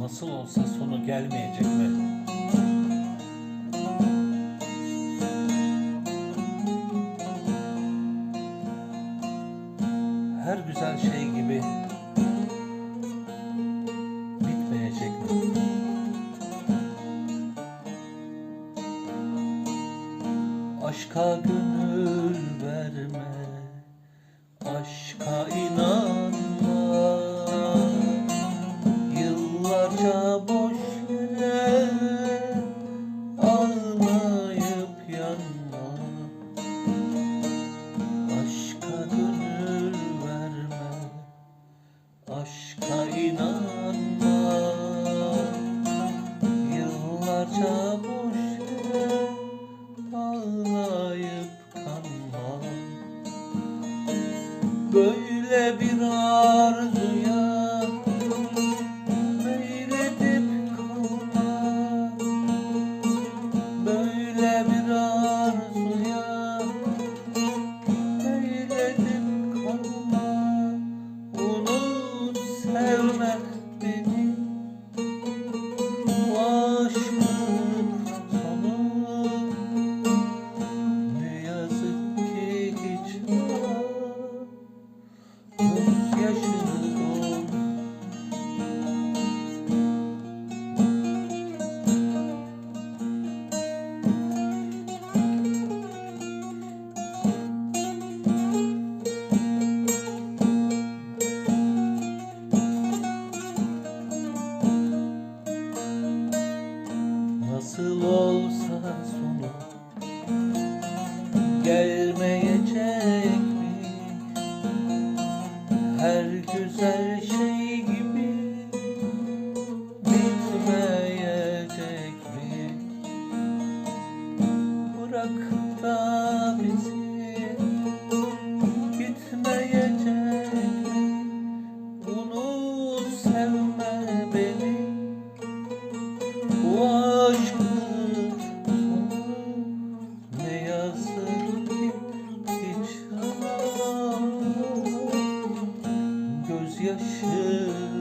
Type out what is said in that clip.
nasıl olsa sonu gelmeyecek mi? Her güzel şey gibi bitmeyecek mi? Aşka gönül verme, aşka böyle bir an olsa sonu Gelmeyecek mi? Her güzel şey achei.